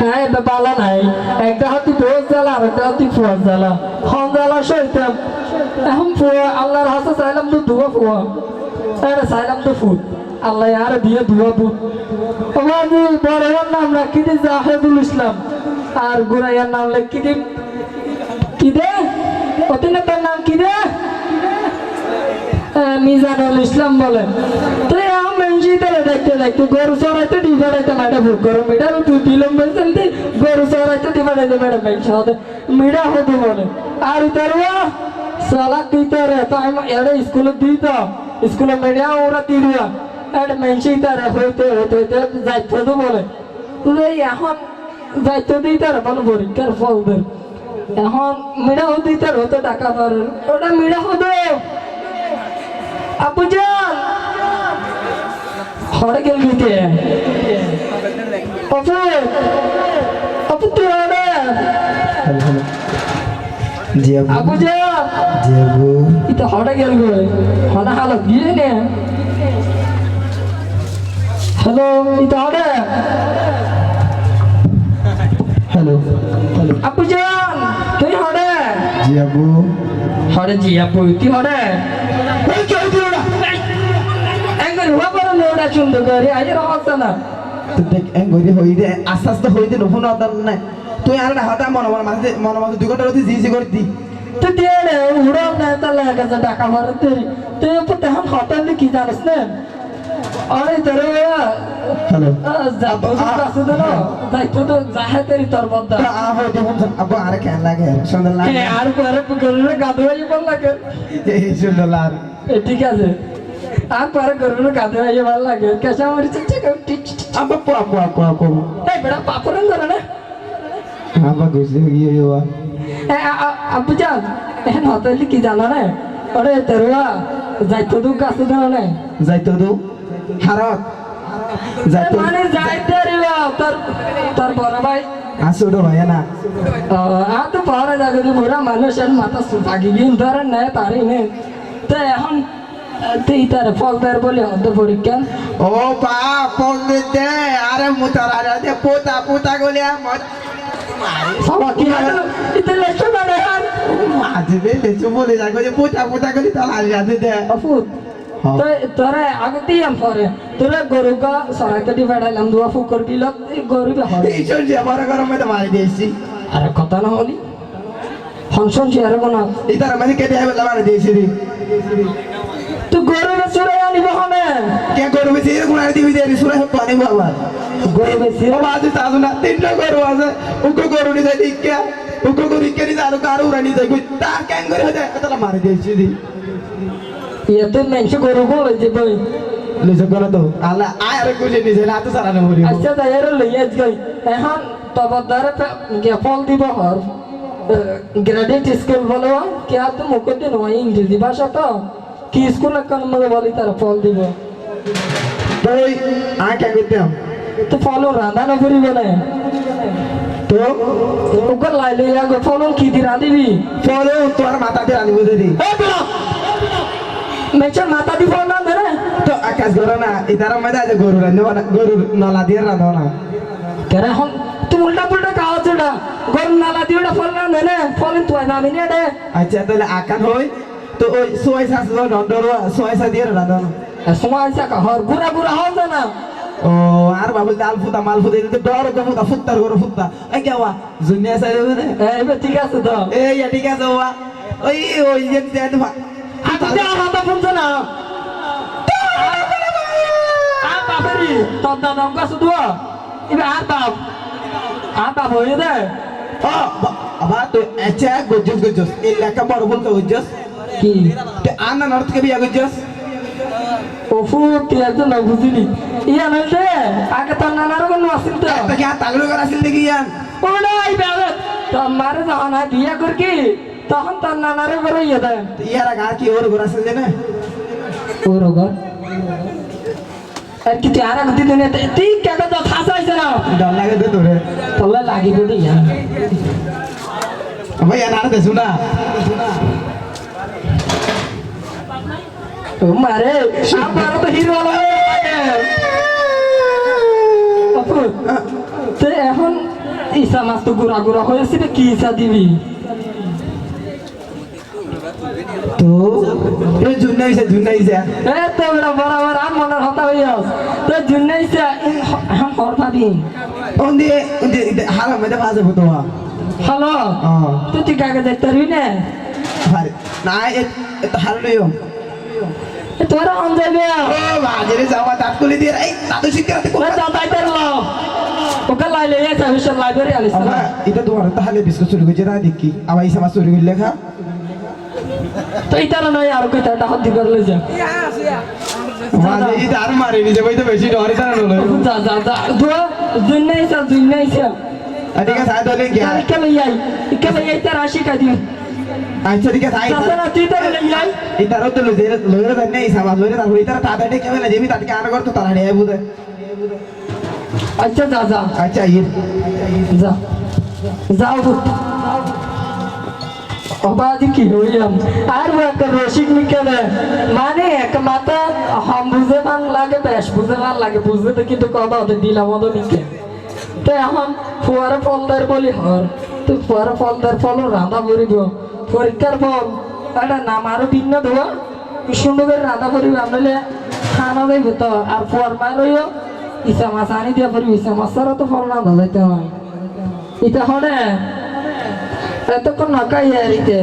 হ্যাঁ পালা নাই। একটা হাতি দোষ জ্বালা, আর একটা হাতি ফুয়ার জ্বালা। হন জ্বালা সইতাম এখন ফুয়া, আল্লাহর হাতে চাইলাম তো ধোয়া ফুয়া। এটা চাইলাম তো ফুট। আল্লাহ আর দিয়ে ধোয়া ফুট। বাবু বড় নাম রাখি দিন জাহেদুল ইসলাম। আর গুরাইয়ার নাম লিখি দিন কি দে? অতিনে তার নাম কি দে? মিজানুল ইসলাম বলে। তো দেখতে দেখতে গরু চড়াইতে ডিভাইডাইতে ম্যাডাম ভোগ করো। মিডা তুই দিলম দি গরু চড়াইতে ডিভাইডাইতে ম্যাডাম মেনজি হতে হতে বলে। আর ইতারুয়া সালা কি তারে তো আমি এড়ে স্কুলে দিই তো স্কুলে মিডিয়া ওরা দিলুয়া এড়ে মেনজি তারে হইতে হইতে হইতে যাইতে তো বলে। তুই এখন যাইতে দিই তারে বলো পরীক্ষার ফল দেয়। এখন মিডা হতে তার হতে টাকা পারে। ওটা মিডা হতো। আপু যান হরে গেল গিতে আপু আপু তুই হরে জি আপু হ্যালো হ্যালো তুই হরে জি আবু হরে জি আপু তুই হরে এই কেউ দিল না একবার হুয়া সুন্দর করে আজ রহস্য না তুই দেখ এং গইরে হই আস্তে আস্তে হই দে আদান না। তুই আর হতা মন মন মাঝে মন মাঝে দুই ঘণ্টা রতি জি জি করে দি। তুই দিয়ে রে না তাহলে কাছে টাকা ভরে তুই। তুই উপর তখন হঠাৎ কি জানিস না? আরে তোর হ্যালো। যাব কাছে দিল দায়িত্ব তো যাহে তোর বদ্দা আ হই আবু আর কেন লাগে সুন্দর লাগে। আর পরে পুকুরে গাধুয়াই বল লাগে। এই সুন্দর লাগ। এ, ঠিক আছে। আর পরে গরুর গাধুয়াই ভালো লাগে। কেসা মরি চিক আব্বা পো আপু আপু আপু এই বেটা পাপড়ন ধরে না। আব্বা গুজে গিয়ে ইয়া এ, আ- আ- আব্বু যান এখন হতালি কি জানো না ওরে তেরুয়া যাইতো দু কাছে ধরে না। যাইতো দু হারত যাইতো মানে যাইতে রিবা তোর তোর বড় ভাই। আসুড়ো ভাই না। আ তো পারে যাবে বুড়া মানুষের মাথা সুপাগি গিয়ে ধরে নেয় তারই নে। তো এখন তুই তার ফল তার বলে হতো পরীক্ষা। ও বাপ পন্ডিতে আরে মুতার আরে পোতা পোতা গলিয়া মত সবা কি হলো? ইতে লেখো না রে আর মাঝে লেচু বলে যাগো যে পোতা পোতা গলি তাল আরে আদে দে। অফুত। তো তোরা আগে দিয়াম পরে। তোরা গরু গা সরাইতে দি বেড়াইলাম দুয়া ফুকর দিল গরু বে হয় এই চল যে বড় গরম মধ্যে মারি দিয়েছি। আরে কথা না হলি। ফাংশন চেয়ার কোনা মানে কেটে হবে মারি দিয়েছি রে। তুই গরু বে চুরাই আনিব হনে। কে গরু বেশি আর দিবি দে সুরে বাবা গরু বেশি ও বাজে তাজু না গরু আছে। উকো গরু নি কে নি আর কই তা মেনছে গরু গো যে বই। তো? আল্লাহ আয় আর কুজে না তো সারা নবরি আচ্ছা লইয়া এখন তবদারে গে ফল দিব হর। গ্রেডিট স্কুল বলো। কে তো মুখ দিন হয় ইংরেজি ভাষা তো। কোন মধ্যে বলি তার ফল দিব? তুই আ কে করতাম তো ফল রাধা না করিব না তো? ওকে লাই লইয়া গো ফল কি দি রাঁধিবি? ফলো তোর মাথা দিয়ে মেচে মাথা দি ফল না ধরে তো আকাশ গরু না ইতার মধ্যে আছে গরু রান্ধব না গরু নলা দিয়ে রান্ধব না। কেরে এখন তুই উল্টা পুল্টা খাওয়া চুড়া গরম নালা দিয়ে ফল না ধরে ফল তুই নামি নে আচ্ছা তাহলে আকান হই তো ওই সোয়াই শাস নন্দর সোয়াই শাস দিয়ে রান্ধব না সময় সা হর গুড়া গুড়া হল না। ও আর বাবু ডাল ফুটা মাল ফুটা দিতে ডর এই কে ওয়া জুনিয়া দেবে এবার ঠিক আছে তো। এই ঠিক আছে ওয়া। ওই ওই যে দেন হাতা ফুলছে না। আর বাপেরি তোর দাদা অঙ্ক শুধু এবার আর বাপ আর বাপ হয়ে দে। ও আবা তো আচ্ছা গজস গজস এই লেখা বড় বল তো গজস কি? তো আনা নর্থ কে বিয়া গজস ওফু তুই একজন না বুঝিলি ইয়া দে আগে তোর নানার কোনো আসিল তো। তো কি তাগলো করা আসিল দেখি ইয়ান? ওলাই বেলে তো মারে যখন আর বিয়া করকি তখন তোর নানারে করে ইয়ে দেয় ইয়ারা গা কি ওর ঘর আসিল না ওরগর আর কি তুই আর গতি দিনে তুই কেটে তো ফাঁসাইছে না। ডর লাগে তো তোরে। তোলে লাগিব দি ইয়া ভাই ইয়ান আর দেছু না ও মারে আমার তো হিরো তে এখন ইসা মাছ তো গুড়া গুড়া হয়েছে রে, কি ইসা দিবি? তো? এ জুনাইছে জুনাইছে এ তো বেটা বরাবর আম মনের হতা হইয়াস তো জুনাইছে হাম হর পাবি ওন্দি ওন্দি হারাম মধ্যে বাজে হতো হ্যালো? হ্যাঁ তুই কাকে দেখতে পারবি না? আরে না এ তো হারলিও তোরা অন যাবে ও বাজে যাওয়া দাঁত তুলে দিয়ে এই দাদু শিখতে ওরা যাতাই পারল ওকে লাইলে এই সার্ভিসের লাইব্রেরি আলিস আমরা এটা তোমার তাহলে বিস্কুট চুরি করছে না দেখি। আবার এই সমাজ চুরি করলে খা তো ইতার নয় আর কই তাটা হদ্দি করলে যা। মাঝে এটা আর মারি নিজে বইতে বেশি ডরে জানা নলো যা যা যা দুয়া জুনাইছে জুনাইছে ঠিক আছে তাহলে কি তার কে লই আই? কে তার আশি কাদি আচ্ছা ঠিক আছে তাছাড়া তুই তার লই আই ইতারও তো লইরে লইরে জানে এই সমাজ লইরে তারপর ইতার তাড়াতাড়ি কেমন না যেমি আর করতো বুঝে আচ্ছা যা যা আচ্ছা যা যাও অবাদি কি হইলাম আর ও একটা রসিক মিকেলে মানে এক মাথা হাম বুঝে ভালো লাগে বেশ বুঝে ভালো লাগে বুঝতে তো কিন্তু কথা ওদের দিলাম ওদের নিকে তো এখন ফুয়ারে ফলদার বলি হর তো ফুয়ারে ফলদার ফল রাধা করিব পরীক্ষার ফল একটা নাম আরও ভিন্ন দেওয়া করে রাধা করিব আমলে খানা দেবে তো আর ফুয়ার মারইও ইসা মাছ আনি দিয়া পারিব ইসা মাছারও তো ফল রাধা যাইতে হয়। এটা হলে, এতক্ষণ নকাই হারিতে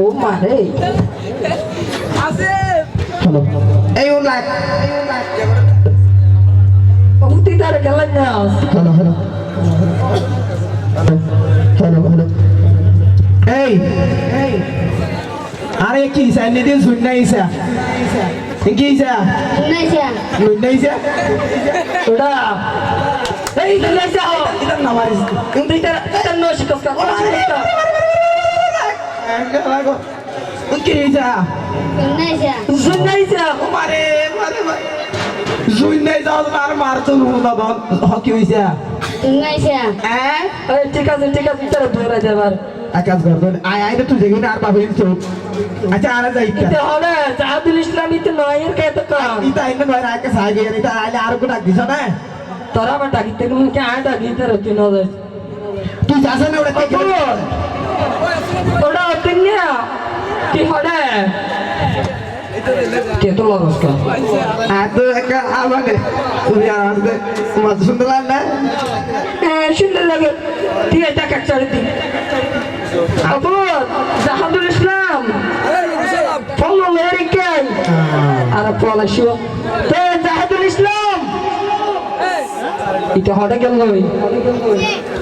ও মারে এই ওর লাগ তার গেলেন না। হ্যালো হ্যালো এই আরে কি সাইনে দিয়ে শুননা ইসা কি ইসা Indonesia. শুননা ইসা ওটা এই দিলে যাও এটা না মারিস কিন্তু এটা এটা নো শিকস কা কি ইসা মারে মারে শুননা ইসা আর মারতো নুদা দন কি ইসা Indonesia. হ্যাঁ? এই ঠিক আছে ঠিক আছে তার দূরে যাবার আকাশ গর্দন আয় আয় তুই দেখুন আর পাবেন তো আচ্ছা আর যাইতা এটা হলে জাহাদুল ইসলাম ইতে নয়ের কে তো কাম? ইতা ইন্ন নয় আকে সাগে ইতা আইলে আর কোটা দিছ না তোরা বা ডাকিতে কোন কে আয় ডাকিতে রতি ন যাস তুই যাস না ওটা ঠিক ওটা অতিনিয়া কি হলে? কে তো লাগস কা আদ একা তুই আর আসবে মাছ সুন্দর না হ্যাঁ সুন্দর লাগে। ঠিক আছে টাকা চাড়ি দিন আপু জাহাদুল ইসলাম। ফলো মেরি আর পলা শিও তে জাহাদুল ইসলাম। এটা হটে গেল নই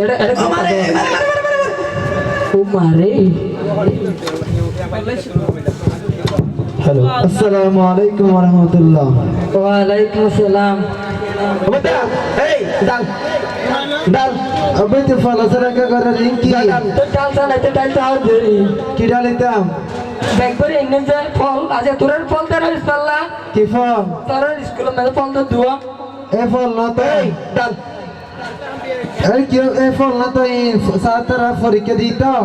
এটা এটা ও মারে হ্যালো আসসালামু আলাইকুম ওয়া রাহমাতুল্লাহ। ওয়া আলাইকুম আসসালাম বেটা এই দাও দাও বেতে ফলো সরাকা করার কি? তো ডাল চালাই তো ডাল দেরি। কি ডালিতাম ব্যাংকের ইংরেজি ফল আচ্ছা, আছে তোরার ফল তারা ইনশাআল্লাহ কি ফল? তোরার স্কুলে মধ্যে ফল তো দুয়া। এ ফল না তো। এই ডাল আরে কি এ ফল না তো এই পরীক্ষা দিতাম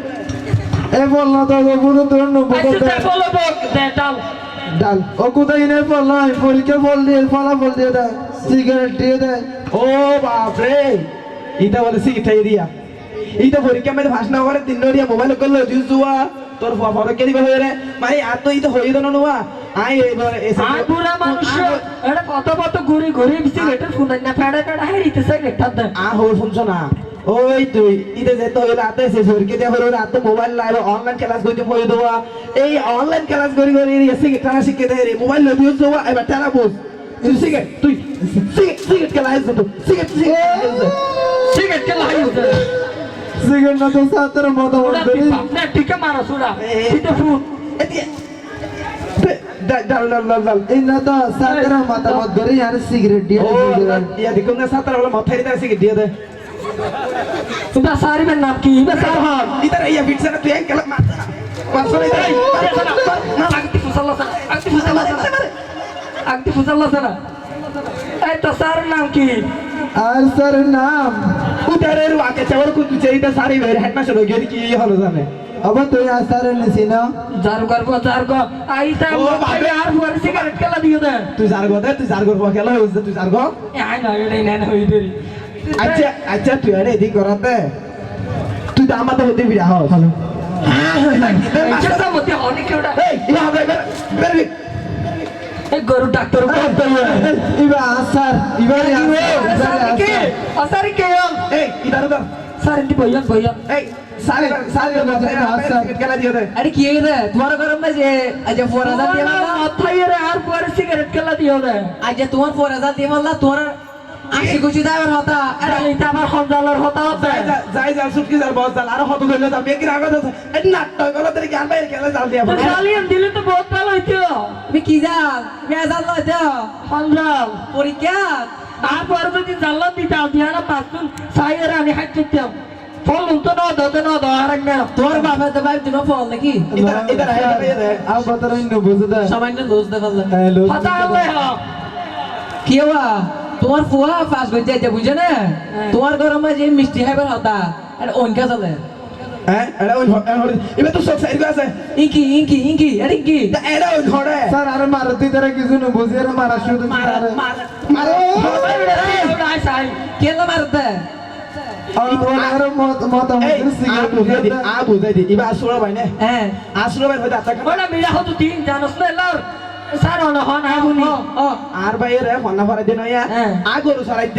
এ তো তোর আচ্ছা বলো বক দে ডাল ডাল ও কোথায় নে ফল নয় ফরিকে ফল দিয়ে ফলাফল দিয়ে দে সিগারেট দিয়ে দে ও বাপ রে ইটা বলে সিগঠাই দিয়া ইটা পরীক্ষা মধ্যে ভাষণ করে তিন নড়িয়া মোবাইল করল জুস জুয়া। তোর ফটো কে দিবে হয়ে রে মানে আর তো ইটা হই দেন নোয়া। আই এবার এসে আর বুড়া মানুষ এটা কত কত ঘুরি ঘুরি না ফেড়া ফেড়া হারিতেছে গেটটা আ হো শুনছো না। ওই তুই ইতে যেতে হইলে আতে সে সরকে দিয়া হইলে আতে মোবাইল লাইভ অনলাইন ক্লাস করতে হই দেওয়া। এই অনলাইন ক্লাস করি করি এসে টানা শিখে দেয় রে মোবাইল লই দিও দেওয়া এবার টানা বস তুই সিগারেট তুই সিগারেট সিগারেট খেলা আইছ তো সিগারেট সিগারেট সিগারেট কে লাগাইছে সিগারেট না তো সাতরা টিপা না টিকা মারা সুরা এটা ফুন ডাল ডাল ডাল এই করে দিয়ে ইয়া দিয়ে দিয়ে নাম কি এটা সার হন ইতারা ইয়া ফিটছে না তুই এঙ্কেল মার মারছো না ইতারা আগতি ফুসাল্লা সারা আগতি ফুসাল্লা সারা আগতি ফুসাল্লা সারা এই তো স্যার নাম কি আর স্যার নাম উতারে রু আকে চাওয়ার কুতু চাইতা সারি বের হেডমাস্টার হয়ে গেলি কি হলো জানে আবার তুই আর স্যার নিছি না যার গর্ব যার গো আইতা ও বাবা। আর ফুয়ার সিগারেট খেলা দিও দে তুই যার গো দে তুই যার গো খেলা হইছে তুই যার গো আই না এটা না হই দেরি আচ্ছা আচ্ছা তুই আরে এদিক করাতে তুই তো আমাদের হতে বিড়া হস। হ্যালো। বের বের এই গরু ডাক্তার কত ইবা স্যার ইবা স্যার কে? স্যার কে এই ইদার উদার স্যার ইন্দি বইয়ান বইয়ান। এই সারে সারে খেলা দিও দে। আরে কি রে? তোমার গরম না যে আজ ফোর হাজার দিয়ে মারলা? আর পরে সিগারেট দিও দে। আজ তোমার দিয়ে মারলা তোমার আশি কুচি দাবার হতা আরে এটা আমার হতা হতে যাই যাই সুটকি যার বস জাল আর হত যাবে। কি রাগত এই নাটক গলা তোর জ্ঞান বাইরে খেলা জাল দিয়া বল জালিয়ান দিলে তো বহুত ভালো হইতো। তুমি কি জাল? মেজাল লয় দাও সন্তান পরীক্ষা? আর পরে যদি জানলা দিতে দিয়ানা পাঁচজন সাইয়ের আমি হাইট দিতাম ফল তো না দতে না দহার না। তোর বাবা তো ভাই তুমি ফল নাকি? সামান্য হতা কি হওয়া তোমার ফুয়া ফাঁস করে যাইতে বুঝে না তোমার গরমে যে মিষ্টি খাইবার হতা আর অনকা চলে হ্যাঁ এটা ওই এবার তো সব সাইড আছে ইঙ্কি ইঙ্কি ইঙ্কি আরে ইঙ্কি এটা ওই ঘরে স্যার আর মারতি তারা কিছু না বুঝে আর মারা শুধু মার মার আরে কেলা মারতে আর মত মত এই আমাদের আ বুঝাই দি আ বুঝাই দি এবার আসুরা ভাই না হ্যাঁ আসুরা ভাই হয়তো আত্মা ওটা মিলা হতো তিন জানোস না স্যার অন হন আগুনি আর ভাই রে দিন। আ গরু সরাই।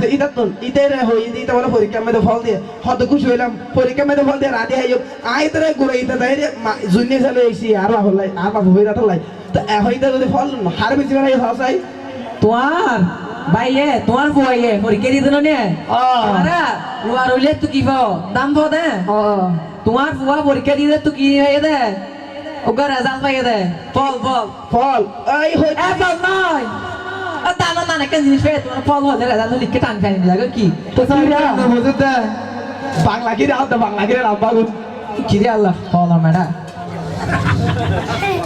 তো ইতা তো ইতে রে হই ইতে বলে পরীক্ষা মধ্যে ফল দিয়ে হত খুশি হইলাম পরীক্ষা মধ্যে ফল দিয়ে রাতে হাইও আই তরে গুড়া ইতা দাই রে জুনি চালে এসি আর বাবা লাই আর বাবা হই রাতে লাই তো হইতা যদি ফল হার বেশি করে হসাই তোমার ভাইয়ে তোমার ফুয়াইয়ে পরীক্ষা দিতে নে আরে উয়ার হইলে তুই কি পাও দাম পাও দে তোমার ফুয়া পরীক্ষা দিতে তুই কি হয়ে দে ওকে রেজাল্ট পাইয়ে দে ফল ফল ফল এই হই এ ফল নয় ও দাম না কেন জিনিস পেয়ে তোমার ফল হলে রেজাল্ট লিখে টান খাই লাগে কি তো কিরা বুঝে দে বাংলা কি রাও তো বাংলা কি রাও বাগুন কি রে আল্লাহ ফল মেডা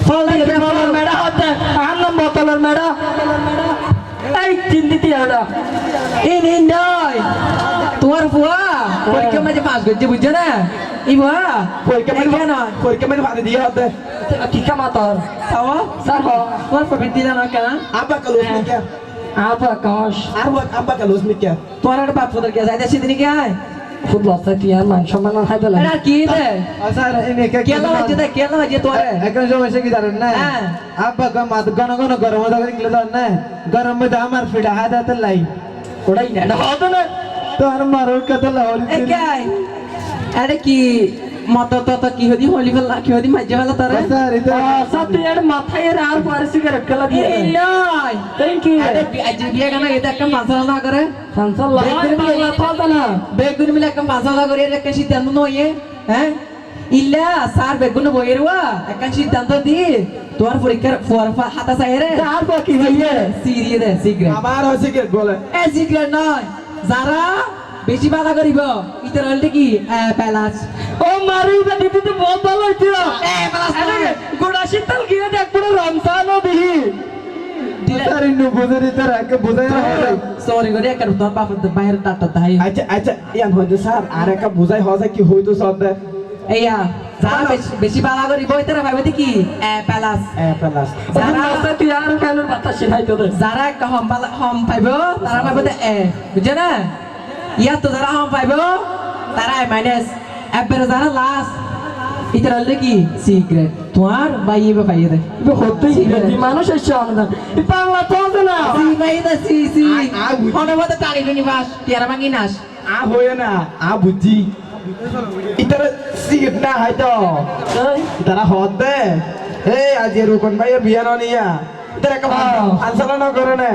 ফল দিতে ফলের মেডা হতে আর নাম বোতলের মেডা এই চিন্তিত এটা ইন ইন নয় তোমার ফুয়া পরীক্ষা মাঝে পাস করছে বুঝছ না ই পরীক্ষা মধ্যে পরীক্ষা পরীক্ষা মধ্যে ভালো দিয়ে হতে কি কামাতর খাওয়া স্যার তোমার প্রফিট দিলা না কেন আব্বা কালুস মিকা আপা কাশ আর আব্বা কালুস মিকা তোমার একটা বাপ ফুটার কে যাইতে সেদিন কি আয় ফুট লসা কি আর মান সম্মান হাই দিলাম এটা কি দে স্যার এনে কে কেলা হচ্ছে দে কেলা হচ্ছে তোরে এখন সমস্যা কি জানেন না। আব্বা গা মাত গন গন গরম হতে গেলে জানেন না গরম মধ্যে আমার ফিডা হাত লাই ওটাই না হতো না তো আর মারোর কথা এ কাই আরে কি মত তো তো কি হদি হলি ফেলা কি হদি মাঝে ফেলা তোরে? সব এর মাথায় এর আর পরে সিগারেট খেলা দিয়ে। এই নয় থ্যাংক ইউ আরে আজ বিয়ে কেন এটা একটা মাসালা না করে? সানসাল লাগাই বাংলা ফালতা না। বেগুন মিলে একটা মাসালা করে সিদ্ধান্ত নয় হ্যাঁ? ইল্লা স্যার বেগুন একটা সিদ্ধান্ত দি। পরীক্ষার ফোর হাতা চাই রে। আর বাকি ভাইয়ে সিরিয়ে দে সিগারেট। আবার হচ্ছে কি বলে? এ সিগারেট নয়। যারা বেশি বাধা করিব। ইতার হলতে কি? প্যালাস। ও মারি বা দিদি তো বহুত ভালো হইছিল এ প্যালাস গোড়া শীতল গিয়ে দেখ পুরো রমজানও দিহি স্যার ইন্ন বুঝে দিতে রাখে। বুঝাই সরি করে একটা তোমার বাপ বাইরে টাটা তাই আচ্ছা আচ্ছা ইয়ান হইতো স্যার আর বুঝাই হচ্ছে কি হইতো সব দে। এইয়া যারা বেশি- বেশি বাধা করিব ইতারা ভাবে কি? এ প্যালাস। এ প্লাস যারা তুই আর ফ্যানের বাতাস শিখাইতো দে? যারা একটা হম পালা হম পাইব তারা এ বুঝছে না? ইয়াত তো যারা হম পাইব তারা এ মাইনাস এবারে যারা লাস ইতার হলে কি? সিগারেট তোমার বাইয়ে পাইয়ে দে। হতেই গেছি মানুষ এসছে আমাদের বাংলা তো না? সি বাইয়ে দে সি সি। হনবতে টাড়ি টুনি বাস টিয়ারা ভাঙি নাস আ হয়ে না। আ বুঝি ইতারা সিগারেট না হয়তো তারা হদ দে এই আজ রূপন ভাইয়ের বিয়া নিয়া? ইতারা একটা হ্যাঁ। আনসালা না করে না।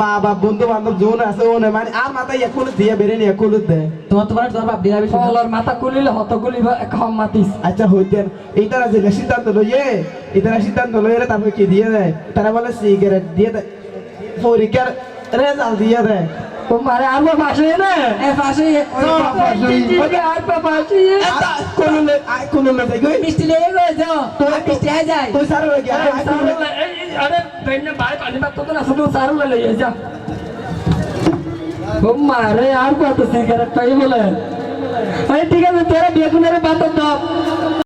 মা বাপ বন্ধু বান্ধব আছে ওনে মানে আর মাথায় একুল দিয়ে বেরে নি একুল দে তোমার তোমার তোমার বাপ ফলর মাথা কুলিলে হত কুলিব কম মাতিস। আচ্ছা হইতেন। এইটারা যে সিদ্ধান্ত লইয়ে এটারা সিদ্ধান্ত লইয়ে তারপর কি দিয়ে দেয়? তারা বলে সিগারেট দিয়ে দেয়। পরীক্ষার রেজাল্ট দিয়ে দেয়। મારે આમાં પાછું એ ને એ પાછું એ ઓકે આર પર પાછું એ કોનો મે કોનો મે થઈ ગઈ મિસ્ટી લે ગયો જો તો મિસ્ટી આ જાય તો સારું લઈ ગયા અરે બેન ને બાય પાણી બાપ તો ના સબો સારું લઈ લઈએ જા ઓ મારે આર પર તો સિગરેટ પઈ બોલે અરે ઠીક છે તેરા બેગુનેરે બાત તો